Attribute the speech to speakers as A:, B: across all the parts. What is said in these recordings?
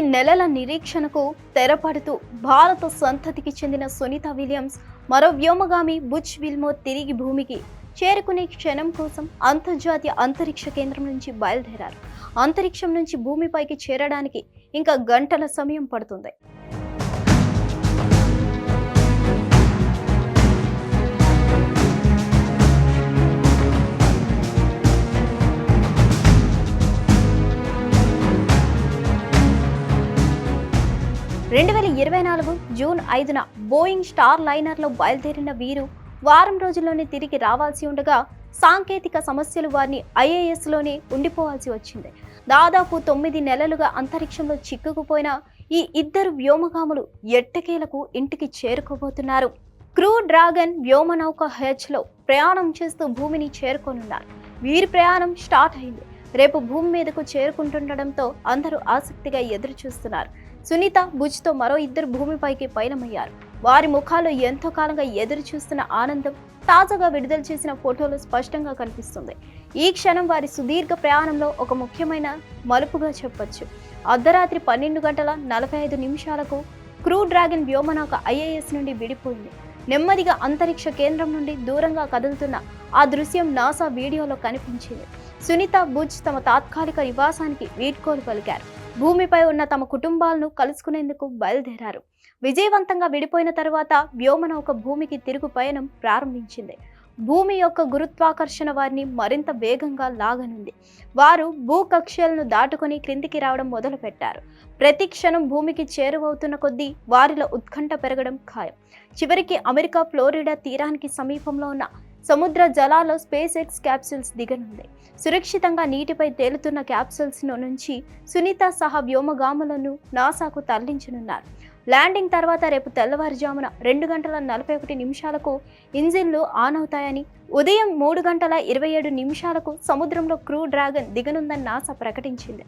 A: నెలల నిరీక్షణకు తెరపడుతూ భారత సంతతికి చెందిన సునీత విలియమ్స్ మరో వ్యోమగామి బుచ్ విల్మో తిరిగి భూమికి చేరుకునే క్షణం కోసం అంతర్జాతీయ అంతరిక్ష కేంద్రం నుంచి బయలుదేరారు. అంతరిక్షం నుంచి భూమిపైకి చేరడానికి ఇంకా గంటల సమయం పడుతుంది. రెండు వేల ఇరవై నాలుగు జూన్ ఐదున బోయింగ్ స్టార్ లైనర్లో బయలుదేరిన వీరు వారం రోజుల్లోనే తిరిగి రావాల్సి ఉండగా సాంకేతిక సమస్యలు వారిని ఐఏఎస్లోనే ఉండిపోవాల్సి వచ్చింది. దాదాపు తొమ్మిది నెలలుగా అంతరిక్షంలో చిక్కుకుపోయిన ఈ ఇద్దరు వ్యోమగాములు ఎట్టకేలకు ఇంటికి చేరుకోబోతున్నారు. క్రూ డ్రాగన్ వ్యోమనౌక హెచ్లో ప్రయాణం చేస్తూ భూమిని చేరుకోనున్నారు. వీరి ప్రయాణం స్టార్ట్ అయింది. రేపు భూమి మీదకు చేరుకుంటుండడంతో అందరూ ఆసక్తిగా ఎదురు చూస్తున్నారు సునీత బుజ్తో మరో ఇద్దరు భూమిపైకి పయనమయ్యారు. వారి ముఖాలు ఎంతో కాలంగా ఎదురు చూస్తున్న ఆనందం తాజాగా విడుదల చేసిన ఫోటోలో స్పష్టంగా కనిపిస్తుంది. ఈ క్షణం వారి సుదీర్ఘ ప్రయాణంలో ఒక ముఖ్యమైన మలుపుగా చెప్పొచ్చు. అర్ధరాత్రి పన్నెండు గంటల నలభై ఐదు నిమిషాలకు క్రూ డ్రాగన్ వ్యోమనౌక ఐఏఎస్ నుండి విడిపోయింది. నెమ్మదిగా అంతరిక్ష కేంద్రం నుండి దూరంగా కదులుతున్న ఆ దృశ్యం నాసా వీడియోలో కనిపించింది. సునీత బుజ్ తమ తాత్కాలిక నివాసానికి వీడ్కోలు పలికారు. భూమిపై ఉన్న తమ కుటుంబాలను కలుసుకునేందుకు బయలుదేరారు. విజయవంతంగా విడిపోయిన తర్వాత వ్యోమనౌక భూమికి తిరుగు పయనం ప్రారంభించింది. భూమి యొక్క గురుత్వాకర్షణ వారిని మరింత వేగంగా లాగనుంది. వారు భూకక్ష్యలను దాటుకొని క్రిందికి రావడం మొదలుపెట్టారు. ప్రతి క్షణం భూమికి చేరువవుతున్న కొద్దీ వారిలో ఉత్కంఠ పెరగడం ఖాయం. చివరికి అమెరికా ఫ్లోరిడా తీరానికి సమీపంలో ఉన్న సముద్ర జలాల్లో స్పేస్ ఎక్స్ క్యాప్సూల్స్ దిగనుంది. సురక్షితంగా నీటిపై తేలుతున్న క్యాప్సూల్స్ను నుంచి సునీత సహా వ్యోమగాములను నాసాకు తరలించనున్నారు. ల్యాండింగ్ తర్వాత రేపు తెల్లవారుజామున రెండు గంటల నలభై ఒకటి నిమిషాలకు ఇంజిన్లు ఆన్ అవుతాయని ఉదయం మూడు గంటల ఇరవై ఏడు నిమిషాలకు సముద్రంలో క్రూ డ్రాగన్ దిగనుందని నాసా ప్రకటించింది.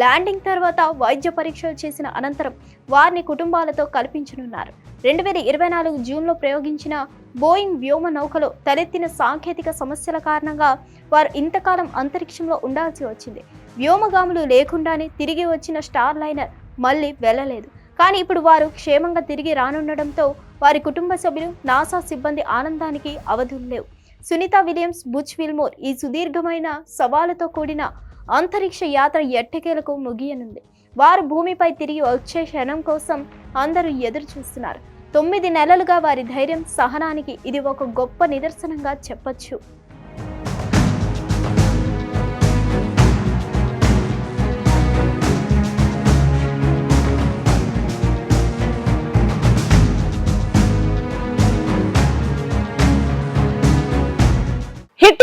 A: ల్యాండింగ్ తర్వాత వైద్య పరీక్షలు చేసిన అనంతరం వారిని కుటుంబాలతో కల్పించనున్నారు. రెండు వేల ఇరవై నాలుగు జూన్లో ప్రయోగించిన బోయింగ్ వ్యోమ నౌకలో తలెత్తిన సాంకేతిక సమస్యల కారణంగా వారు ఇంతకాలం అంతరిక్షంలో ఉండాల్సి వచ్చింది. వ్యోమగాములు లేకుండానే తిరిగి వచ్చిన స్టార్ లైనర్ మళ్ళీ వెళ్ళలేదు. కానీ ఇప్పుడు వారు క్షేమంగా తిరిగి రానుండడంతో వారి కుటుంబ సభ్యులు నాసా సిబ్బంది ఆనందానికి అవధులు లేవు. సునీత విలియమ్స్ బుచ్ విల్మోర్ ఈ సుదీర్ఘమైన సవాలుతో కూడిన అంతరిక్ష యాత్ర ఎట్టకేలకు ముగియనుంది. వారు భూమిపై తిరిగి వచ్చే క్షణం కోసం అందరూ ఎదురు చూస్తున్నారు తొమ్మిది నెలలుగా వారి ధైర్యం సహనానికి ఇది ఒక గొప్ప నిదర్శనంగా చెప్పచ్చు.